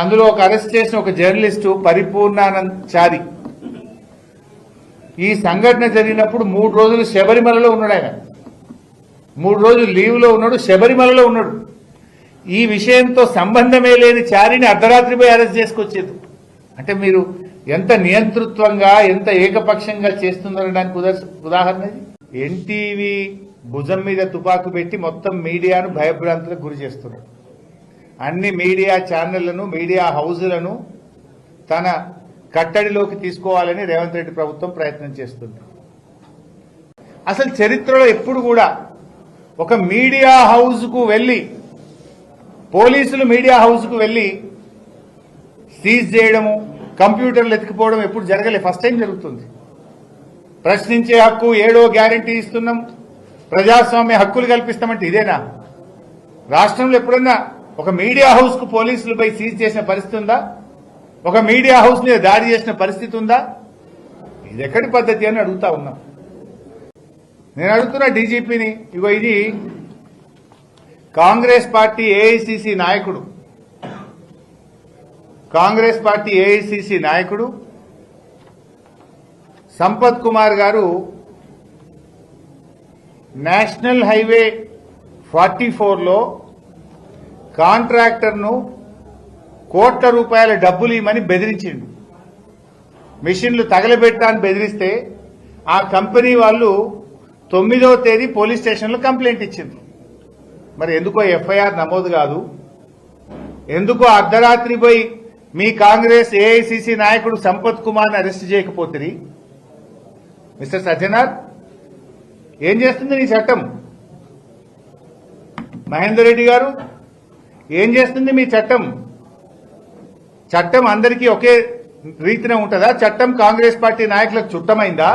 అందులో ఒక అరెస్ట్ చేసిన ఒక జర్నలిస్టు పరిపూర్ణానంద్ చారి ఈ సంఘటన జరిగినప్పుడు మూడు రోజులు శబరిమలలో ఉన్నాడు ఆయన. మూడు రోజులు లీవ్లో ఉన్నాడు శబరిమలలో ఉన్నాడు. ఈ విషయంతో సంబంధమే లేని చారిని అర్ధరాత్రిపై అరెస్ట్ చేసుకొచ్చేది. అంటే మీరు ఎంత నియంతృత్వంగా ఎంత ఏకపక్షంగా చేస్తున్నారనడానికి ఉదా- ఉదాహరణ ఎన్టీవీ భుజం మీద తుపాకు పెట్టి మొత్తం మీడియాను భయభ్రాంతులకు గురి చేస్తున్నాడు అన్ని మీడియా ఛానళ్ళను మీడియా హౌజులను తన కట్టడిలోకి తీసుకోవాలని రేవంత్ రెడ్డి ప్రభుత్వం ప్రయత్నం చేస్తుంది. అసలు చరిత్రలో ఎప్పుడు కూడా ఒక మీడియా హౌస్కు వెళ్ళి పోలీసులు మీడియా హౌస్కు వెళ్ళి సీజ్ చేయడము కంప్యూటర్లు ఎత్తుకుపోవడం ఎప్పుడు జరగలే. ఫస్ట్ టైం జరుగుతుంది. ప్రశ్నించే హక్కు ఏడో గ్యారంటీ ఇస్తున్నాం. ప్రజాస్వామ్య హక్కులు కల్పిస్తామంటే ఇదేనా? రాష్ట్రంలో ఎప్పుడన్నా ఒక మీడియా హౌస్కు పోలీసులు పోయి సీజ్ చేసిన పరిస్థితి ఉందా? ఒక మీడియా హౌస్ మీద దాడి చేసిన పరిస్థితి ఉందా? ఇది ఎక్కడి పద్ధతి అని అడుగుతా ఉన్నాం. నేను అడుగుతున్నా డీజీపీని ఇగో ఇది కాంగ్రెస్ పార్టీ ఏఐసిసి నాయకుడు కాంగ్రెస్ పార్టీ ఏఐసిసి నాయకుడు సంపత్ కుమార్ గారు నేషనల్ హైవే ఫార్టీ ఫోర్లో కాంట్రాక్టర్ను కోట్ల రూపాయల డబ్బులు ఇవ్వమని బెదిరించిండు. మిషన్లు తగలబెట్టాలని బెదిరిస్తే ఆ కంపెనీ వాళ్ళు తొమ్మిదవ తేదీ పోలీస్ స్టేషన్లో కంప్లైంట్ ఇచ్చింది మరి ఎందుకో ఎఫ్ఐఆర్ నమోదు కాదు. ఎందుకో అర్ధరాత్రి పోయి మీ కాంగ్రెస్ ఏఐసిసి నాయకుడు సంపత్ కుమార్ని అరెస్ట్ చేయకపోతుంది మిస్టర్ సత్యనాథ్ ఏం చేస్తుంది నీ చట్టం? మహేందర్ రెడ్డి గారు ఏం చేస్తుంది మీ చట్టం? చట్టం అందరికీ ఒకే రీతిన ఉంటుందా? చట్టం కాంగ్రెస్ పార్టీ నాయకులకు చుట్టమైందా?